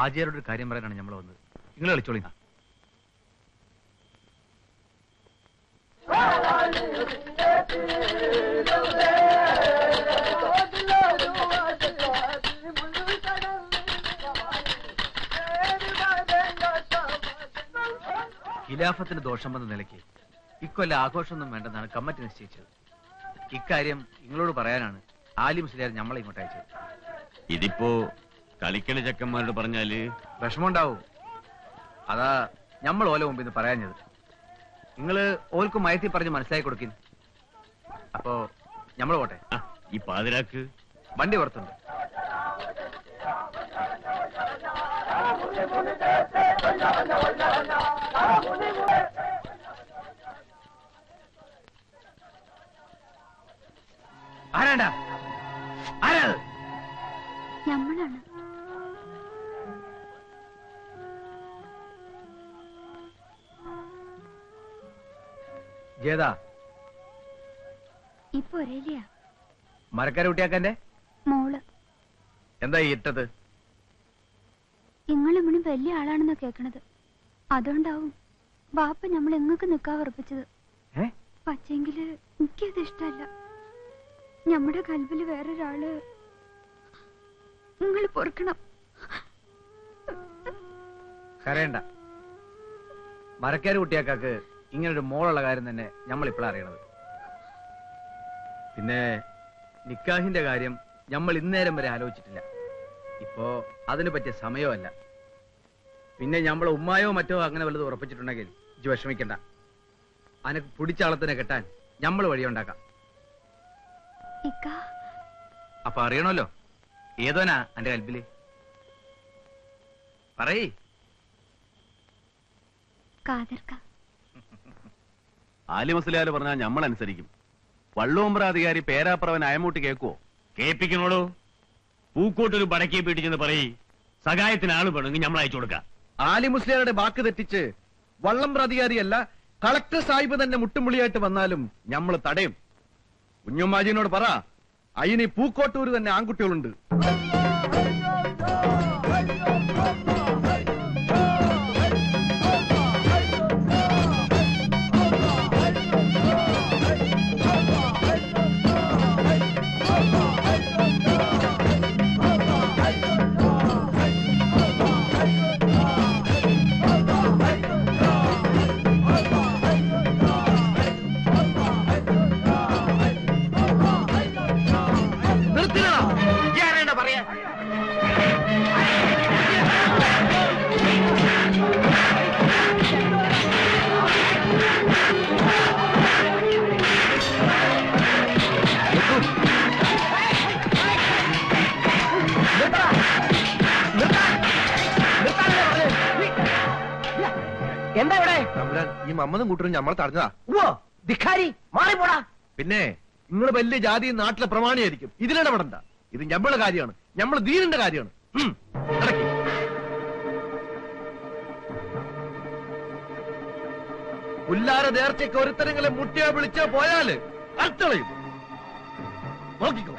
ആചാര്യോട് ഒരു കാര്യം പറയാനാണ് നമ്മൾ വന്നത്. നിങ്ങൾ കളിച്ചോളി ഖിലാഫത്തിന് ദോഷം വന്ന നിലയ്ക്ക് ഇക്കൊല്ലം ആഘോഷമൊന്നും വേണ്ടെന്നാണ് കമ്മിറ്റി നിശ്ചയിച്ചത്. ഇക്കാര്യം നിങ്ങളോട് പറയാനാണ് ആലി മുസ്ലിയാർ നമ്മളെ ഇങ്ങോട്ട് അയച്ചത് ഇതിപ്പോ കളിക്കണ ചെക്കന്മാരോട് പറഞ്ഞാൽ വിഷമമുണ്ടാവും. അതാ നമ്മൾ ഓല മുമ്പിൽ നിന്ന് പറയാഞ്ഞത്. നിങ്ങൾ ഓൽക്ക് മയത്തി പറഞ്ഞ് മനസ്സിലാക്കി കൊടുക്കിൻ അപ്പോ നമ്മൾ പോട്ടെ. ആ, ഈ പാതിരാക്ക്. വണ്ടി പുറത്തുണ്ട്. ആരാണ്ടാ ജേതാ ഇപ്പൊ ഒരേലിയാ. മരക്കാര കുട്ടിയാക്കന്റെ മോൾ. എന്താ ഇട്ടത്? ഇമ്മണി വലിയ ആളാണെന്നാ കേക്കണത്. അതുകൊണ്ടാവും ബാപ്പ നമ്മൾ എങ്ങക്ക് നിക്കാ ഉറപ്പിച്ചത്. പക്ഷെങ്കിൽ എനിക്കത് ഇഷ്ടല്ല. നമ്മുടെ കൽവിൽ വേറൊരാൾ നിങ്ങൾ പൊറുക്കണം. കരയണ്ട. മരക്കാര് കുട്ടിയാക്കാക്ക് ഇങ്ങനൊരു മോളുള്ള കാര്യം തന്നെ നമ്മൾ ഇപ്പോഴാണ് അറിയണത്. പിന്നെ നിക്കാഹിന്റെ കാര്യം നമ്മൾ ഇന്നേരം വരെ ആലോചിച്ചിട്ടില്ല. ഇപ്പോ അതിന് പറ്റിയ സമയമല്ല. പിന്നെ നമ്മളെ ഉമ്മായോ മറ്റോ അങ്ങനെ വല്ലതും ഉറപ്പിച്ചിട്ടുണ്ടെങ്കിൽ ഇത് വിഷമിക്കണ്ട. അനക്ക് പിടിച്ചാളത്തിനെ കെട്ടാൻ നമ്മൾ വഴിയുണ്ടാക്കാം. ഉണ്ടാക്കാം അപ്പൊ അറിയണമല്ലോ ഏതോനാ എന്റെ കൽബിൽ പറയേ. കാതർക്ക. ആലി മുസ്ലിയാര് പറഞ്ഞാൽ നമ്മൾ അനുസരിക്കും വള്ളുവമ്പ്രാധികാരി പേരാപ്രവൻ അയമൂട്ടി കേക്കുവോ? കേൾപ്പിക്കണോളൂ പൂക്കോട്ടൊരു പടക്കിയെ പീട്ടിച്ചെന്ന് പറയും. സഹായത്തിന് ആൾ വേണമെങ്കിൽ നമ്മൾ അയച്ചു കൊടുക്കാം. ആലി മുസ്ലിയാരുടെ വാക്ക് തെറ്റിച്ച് വള്ളം പ്രാധികാരിയല്ല കളക്ടർ സാഹിബ് തന്നെ മുട്ടുമുളിയായിട്ട് വന്നാലും നമ്മൾ തടയും. കുഞ്ഞുമാജിനോട് പറ അയിനി പൂക്കോട്ടൂര് തന്നെ ആൺകുട്ടികളുണ്ട്. എന്താ ഇവിടെ? ഈ മമ്മതും കൂട്ടരും നമ്മളെ തടഞ്ഞതാ. ഓ ധിക്കാരി മാറിപ്പോടാ. പിന്നെ നിങ്ങൾ വലിയ ജാതി നാട്ടിലെ പ്രമാണിയായിരിക്കും. ഇതിലിടപെടണ്ട. ഇത് ഞമ്മളെ കാര്യമാണ്. ഞമ്മൾ ദീനിന്റെ കാര്യമാണ്. നടക്ക്. പുല്ലാര നേർച്ചയ്ക്ക് ഒരുത്തരങ്ങളെ മുട്ടിയാ വിളിച്ചാ പോയാൽ അത്തളയും നോക്കിക്കോ.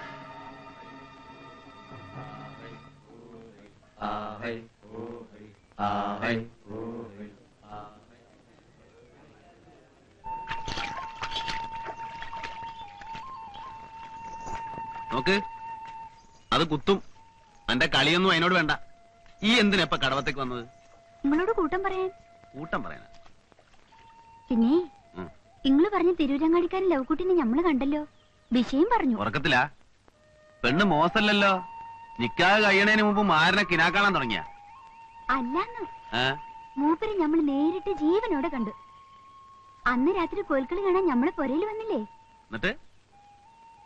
നോക്ക്. അത് കുത്തും. അന്റെ കളിയൊന്നും അതിനോട് വേണ്ട. ഈ എന്തിനാ ഇപ്പൊ കടവത്തേക്ക് വന്നത്? നിങ്ങളോട് കൂട്ടം പറയാൻ. കൂട്ടം പറയാനാ. പിന്നെ ഉം. നിങ്ങൾ പറഞ്ഞ തിരൂരങ്ങാടിക്കാരൻ ലവ്കുട്ടിനെ ഞമ്മൾ കണ്ടല്ലോ. വിഷയം പറഞ്ഞു. ഉറക്കത്തില്ല പെണ്ണ് മോശമല്ലല്ലോ നിക്കാ കഴിയണേന് മുമ്പ് മാരനെ കിനാക്കാണാൻ തുടങ്ങിയ? അല്ലാന്ന്. മൂപ്പര് ഞമ്മൾ നേരിട്ട് ജീവനോടെ കണ്ടു. അന്ന് രാത്രി കോൽക്കളി കാണാൻ ഞമ്മളെ പുരയിൽ വന്നില്ലേ? എന്നിട്ട്?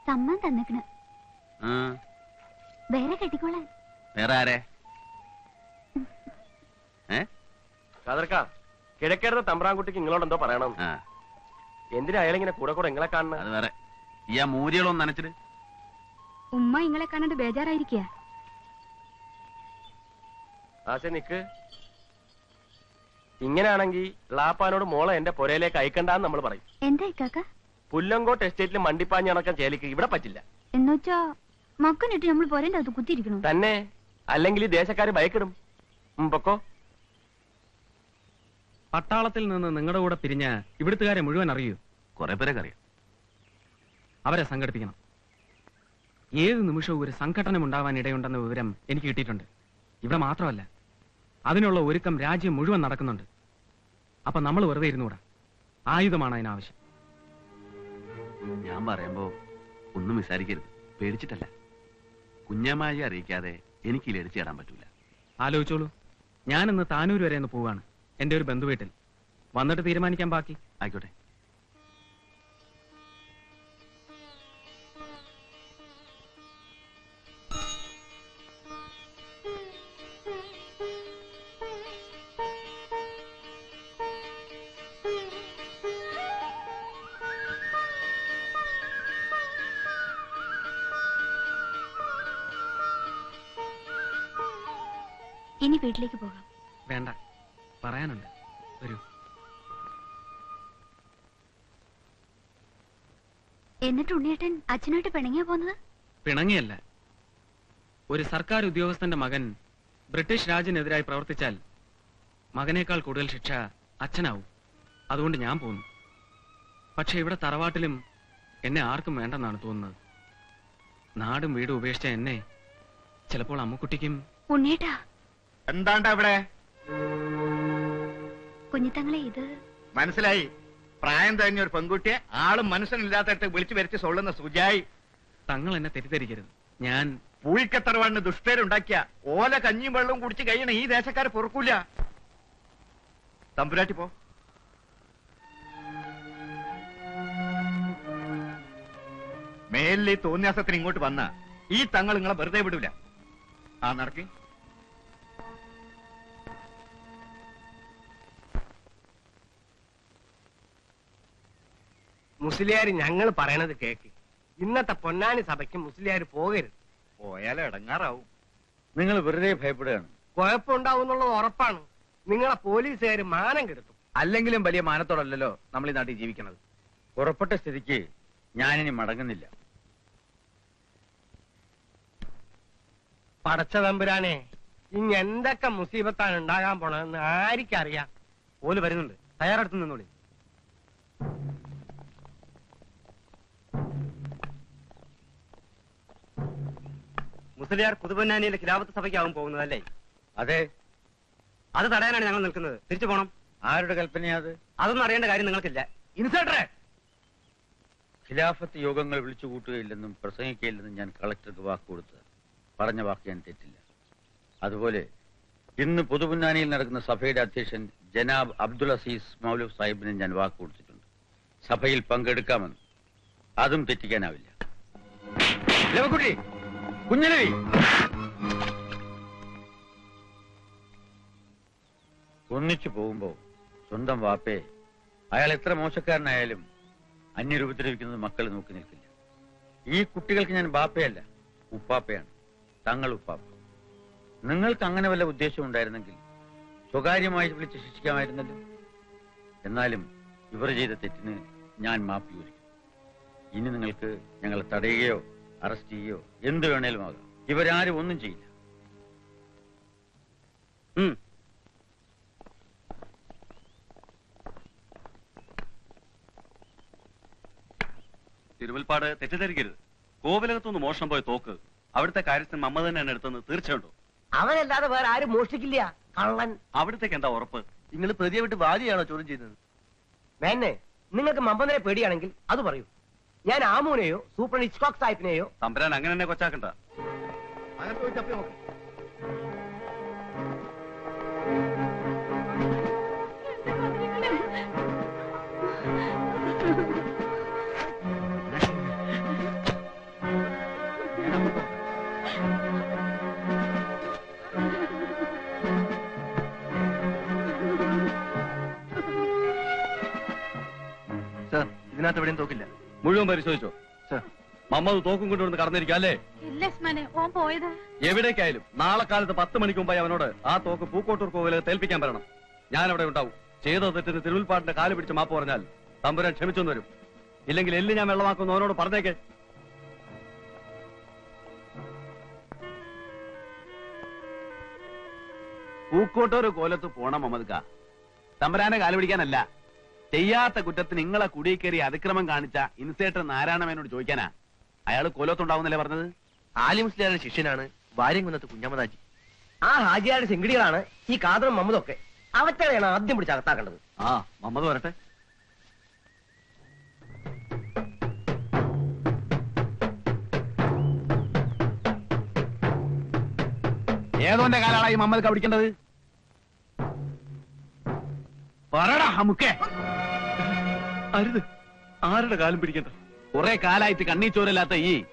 സമ്മതം തന്നിക്കണ്. വേറെ കെട്ടിക്കോളാൻ. വേറെ ആരെ? കാതർക്കാ കിഴക്കേടത്തെ തമ്പ്രാൻകുട്ടിക്ക് നിങ്ങളോട് എന്തോ പറയണം. എന്തിനാ എന്തിനാ അയാളിങ്ങനെ കൂടെ കൂടെ നിങ്ങളെ കാണുന്നത് അത് വേറെ. ഈ ആ മൂരികളൊന്നും നനച്ചിട്ട്. ഉമ്മ ഇങ്ങളെ കാണാണ്ട് ബേജാറായിരിക്കുക ആശ നിക്ക്. ഇങ്ങനെയാണെങ്കിൽ ലാപ്പാനോട് മോളെ എന്റെ പുരയിലേക്ക് അയക്കണ്ടെന്ന് നമ്മൾ പറയും. എന്താ പുല്ലങ്കോട്ട് എസ്റ്റേറ്റിൽ മണ്ടിപ്പാഞ്ഞ് നടക്കാൻ ചേലിക്ക്. ഇവിടെ പറ്റില്ല. എന്നുവെച്ചാ മക്കനിട്ട് നമ്മൾ പോരേണ്ട അത് കുത്തിയിരിക്കണം? തന്നെ. അല്ലെങ്കിൽ ഈ ദേശക്കാര് ഭയക്കിടും. ഉം, പൊക്കോ. പട്ടാളത്തിൽ നിന്ന് നിങ്ങളുടെ കൂടെ പിരിഞ്ഞ ഇവിടുത്തുകാരെ മുഴുവൻ അറിയൂ. കുറെ പേരൊക്കെ അറിയാം. അവരെ സംഘടിപ്പിക്കണം. ഏത് നിമിഷവും ഒരു സംഘടനം ഉണ്ടാവാൻ ഇടയുണ്ടെന്ന വിവരം എനിക്ക് കിട്ടിയിട്ടുണ്ട്. ഇവിടെ മാത്രമല്ല അതിനുള്ള ഒരുക്കം രാജ്യം മുഴുവൻ നടക്കുന്നുണ്ട്. അപ്പൊ നമ്മൾ വെറുതെ ഇരുന്നുകൂടാ? ആയുധമാണ് അതിനാവശ്യം. ഞാൻ പറയുമ്പോ ഒന്നും വിസാരിക്കരുത്. പേടിച്ചിട്ടല്ല. കുഞ്ഞമ്മായി അറിയിക്കാതെ എനിക്ക് ലടിച്ചു കയറാൻ പറ്റൂല. ആലോചിച്ചോളൂ. ഞാനിന്ന് താനൂർ വരെ ഒന്ന് പോവാണ്. എന്റെ ഒരു ബന്ധുവീട്ടിൽ. വന്നിട്ട് തീരുമാനിക്കാൻ ബാക്കി. ആയിക്കോട്ടെ. ഇനി വീട്ടിലേക്ക് പോകാം. വേണ്ട. പറയാനുണ്ട്. വരൂ. എന്നിട്ട് ഉണ്ണിയേട്ടൻ അച്ഛനായിട്ട് പിണങ്ങിയാ പോന്നത് പിണങ്ങിയല്ല. ഒരു സർക്കാർ ഉദ്യോഗസ്ഥന്റെ മകൻ ബ്രിട്ടീഷ് രാജിനെതിരായി പ്രവർത്തിച്ചാൽ മകനേക്കാൾ കൂടുതൽ ശിക്ഷ അച്ഛനാവും. അതുകൊണ്ട് ഞാൻ പോന്നു പക്ഷെ ഇവിടെ തറവാട്ടിലും എന്നെ ആർക്കും വേണ്ടെന്നാണ് തോന്നുന്നത്. നാടും വീടും ഉപേക്ഷിച്ച എന്നെ ചിലപ്പോൾ അമ്മുക്കുട്ടിക്കും ഉണ്ണിയേട്ടാ എന്താണ്ടാ അവിടെ കുഞ്ഞിത്തങ്ങളെ ഇത് മനസ്സിലായി. പ്രായം തഴഞ്ഞ ഒരു പെൺകുട്ടിയെ ആളും മനുഷ്യനില്ലാത്തിട്ട് വിളിച്ചു വരച്ച് സൊള്ളുന്ന സുജായി. തങ്ങൾ എന്നെ തെറ്റിദ്ധരിക്കരുത്. ഞാൻ പൂഴിക്കത്തറവാണ് ദുഷ്പേരുണ്ടാക്കിയ ഓല കഞ്ഞിയും വെള്ളവും കുടിച്ച് കഴിയണ ഈ ദേശക്കാരെ പൊറുക്കൂല. തമ്പുരാട്ടി പോ. മേലിൽ ഈ തോന്നിയാസത്തിന് ഇങ്ങോട്ട് വന്ന ഈ തങ്ങൾ നിങ്ങളെ വെറുതെ വിടൂല. ആ നടക്കി. മുസ്ലിയാർ ഞങ്ങൾ പറയണത് കേക്ക്. ഇന്നത്തെ പൊന്നാനി സഭയ്ക്ക് മുസ്ലിയാർ പോകരുത്. പോയാലും ഇടങ്ങാറാവും. നിങ്ങൾ വെറുതെ ഭയപ്പെടുകയാണ്. കുഴപ്പമുണ്ടാവുന്നുള്ളത് ഉറപ്പാണ്. നിങ്ങളെ പോലീസുകാർ മാനം കെടുത്തു. അല്ലെങ്കിലും വലിയ മാനത്തോടല്ലോ നമ്മൾ ഈ നാട്ടിൽ ജീവിക്കുന്നത് പുറപ്പെട്ട സ്ഥിതിക്ക് ഞാനിനി മടങ്ങുന്നില്ല. പടച്ച തമ്പുരാനെ ഇനി എന്തൊക്കെ മുസീബത്താണ് ഉണ്ടാകാൻ പോണതെന്ന് ആർക്കറിയാം. ഓൽ വരുന്നുണ്ട്. തയ്യാറെടുത്ത് നിന്നോളി. മുസ്ലിയാർ പുതുപൊന്നാനിയിലെ ഖിലാഫത്ത് സഭയ്ക്കാവും പോകുന്നതല്ലേ? അതെ. അത് തടയാനാണ് ഞങ്ങൾ നിൽക്കുന്നത്. തിരിച്ചു പോണം. ആരുടെ കൽപ്പനയാ അത്? അതൊന്നും അറിയേണ്ട കാര്യം നിങ്ങൾക്കില്ല. ഇൻസൈഡറെ ഖിലാഫത്ത് യോഗങ്ങൾ വിളിച്ചു കൂട്ടുകയില്ലെന്നും പ്രസംഗിക്കുകയില്ലെന്നും ഞാൻ കളക്ടർക്ക് വാക്ക് കൊടുത്ത് പറഞ്ഞ വാക്ക് ഞാൻ തെറ്റില്ല. അതുപോലെ ഇന്ന് പൊതുപുന്നാനിയിൽ നടക്കുന്ന സഭയുടെ അധ്യക്ഷൻ ജനാബ് അബ്ദുൾ അസീസ് മൗലൂഫ് സാഹിബിന് ഞാൻ വാക്ക് കൊടുത്തിട്ടുണ്ട്. സഭയിൽ പങ്കെടുക്കാമെന്ന്. അതും തെറ്റിക്കാനാവില്ല. ലവക്കുട്ടി കുഞ്ഞലവി ഒന്നിച്ചു പോകുമ്പോ സ്വന്തം വാപ്പയെ അയാൾ എത്ര മോശക്കാരനായാലും അന്യരൂപത്തിലിരിക്കുന്നത് മക്കൾ നോക്കി നിൽക്കില്ല. ഈ കുട്ടികൾക്ക് ഞാൻ ബാപ്പയല്ല ഉപ്പാപ്പയാണ്. തങ്ങൾ ഉപ്പാപ്പ. നിങ്ങൾക്ക് അങ്ങനെ വല്ല ഉദ്ദേശം ഉണ്ടായിരുന്നെങ്കിൽ സ്വകാര്യമായി വിളിച്ച് ശിക്ഷിക്കാമായിരുന്നല്ലോ. എന്നാലും ഇവർ ചെയ്ത തെറ്റിന് ഞാൻ മാപ്പി ചോദിക്കും. ഇനി നിങ്ങൾക്ക് ഞങ്ങളെ തടയുകയോ അറസ്റ്റ് ചെയ്യോ? എന്ത് വേണേലും ആകാം. ഇവരാരും ഒന്നും ചെയ്യില്ല. തിരുവൽപ്പാട് തെറ്റിദ്ധരിക്കരുത്. കോവിലകത്തുനിന്ന് മോഷണം പോയ തോക്ക് അവിടുത്തെ കാര്യസ്ഥൻ മമ്മ തന്നെയാണ് എടുത്തെന്ന് തീർച്ചയുണ്ടോ? അവനല്ലാതെ വേറെ ആരും മോഷ്ടിക്കില്ല കള്ളൻ. അവിടത്തേക്ക് എന്താ ഉറപ്പ്? നിങ്ങൾ പ്രതിയെ വിട്ട് വാദിയാണോ ചോദ്യം ചെയ്തത് മേന്നെ നിങ്ങൾക്ക് മമ്പനെ പേടിയാണെങ്കിൽ അത് പറയൂ. ഞാൻ ആമൂനെയോ സൂപ്പർ ഇച്ച്കോക്ക് സാഹിബിനെയോ? തമ്പരാൻ അങ്ങനെ തന്നെ കൊച്ചാക്കണ്ട. സർ ഇതിനകത്ത് എവിടെയും തോക്കില്ല. മുഴുവൻ പരിശോധിച്ചോ. മമ്മത് തോക്കും കൊണ്ടുവന്ന് കടന്നിരിക്കാം അല്ലേ? ഇല്ല സ്മനെ ഓൻ പോയത്. എവിടേക്കായാലും നാളെ കാലത്ത് പത്ത് മണിക്ക് മുമ്പായി അവനോട് ആ തോക്ക് പൂക്കോട്ടൂർ കോവിൽ തേൽപ്പിക്കാൻ പറയണം ഞാൻ അവിടെ ഉണ്ടാവും. ചെയ്ത തെറ്റിന് തിരുവിൽപ്പാട്ടിന്റെ കാൽ പിടിച്ച് മാപ്പ് പറഞ്ഞാൽ തമ്പുരാൻ ക്ഷമിച്ചൊന്നു വരും. ഇല്ലെങ്കിൽ എല്ല് ഞാൻ വെള്ളമാക്കുന്നു അവനോട് പറഞ്ഞേക്ക്. പൂക്കോട്ടൂർ കോലത്ത് പോണം മമ്മദ്ക്ക തമ്പുരാനെ കാൽ പിടിക്കാനല്ല. ചെയ്യാത്ത കുറ്റത്തിന് നിങ്ങളെ കുടി കയറി അതിക്രമം കാണിച്ച ഇൻസേറ്റർ നാരായണമേനോട് ചോദിക്കാനാ. അയാൾ കൊലത്തുണ്ടാവുന്നല്ലേ പറഞ്ഞത്? ആലിമുസ്ലിയാരുടെ ശിഷ്യനാണ് വാര്യംകുന്നത്ത് കുഞ്ഞമ്മദാജി. ആ ഹാജിയാരുടെ ചെങ്കിടികളാണ് ഈ കാതറും മമ്മദൊക്കെ. അവറ്റകളെയാണ് ആദ്യം പിടിച്ച് അകത്താക്കേണ്ടത്. ആ മമ്മദ് വരട്ടെ. ഏതോന്റെ കാലാണ് ഈ മമ്മദ് കപിടിക്കേണ്ടത് പറടാ ഹമുക്കേ അരുത്. ആരുടെ കാലം പിടിക്കണ്ട? കുറെ കാലായിട്ട് കണ്ണീ ചോരല്ലാത്ത ഈ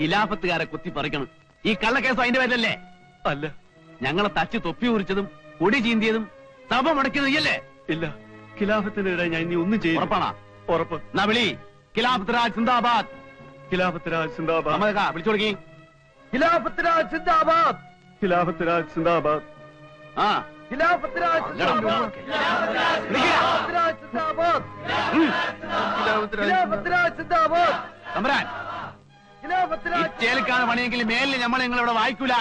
ഖിലാഫത്തുകാരെ കുത്തി പറിക്കണം. ഈ കള്ളക്കേസ് അതിന്റെ പേരിലല്ലേ? അല്ല. ഞങ്ങളെ തച്ച് തൊപ്പി ഉരിച്ചതും കൊടി ചീന്തിയതും സഭ മുടക്കിയതും നീയല്ലേ ഇല്ല. ഖിലാഫത്തിനെതിരെ ഞാൻ ഇനി ഒന്നും ചെയ്യും ഉറപ്പാണോ? ഉറപ്പ്. എന്നാ വിളി. ഖിലാഫത്ത് രാജ് സിന്ദാബാദ്. ഖിലാഫത്ത് രാജ് സിന്ദാബാദ്. മമ്മദ് കാ വിളിച്ചു തുടങ്ങി ഖിലാഫത്ത് രാജ് സിന്ദാബാദ്. ഖിലാഫത്ത് രാജ് സിന്ദാബാദ്. ആ. ഖിലാഫത്ത് ഖിലാഫത്ത് ഖിലാഫത്ത് പണിയെങ്കിൽ മേലിൽ നമ്മൾ നിങ്ങളിവിടെ വായിക്കൂല.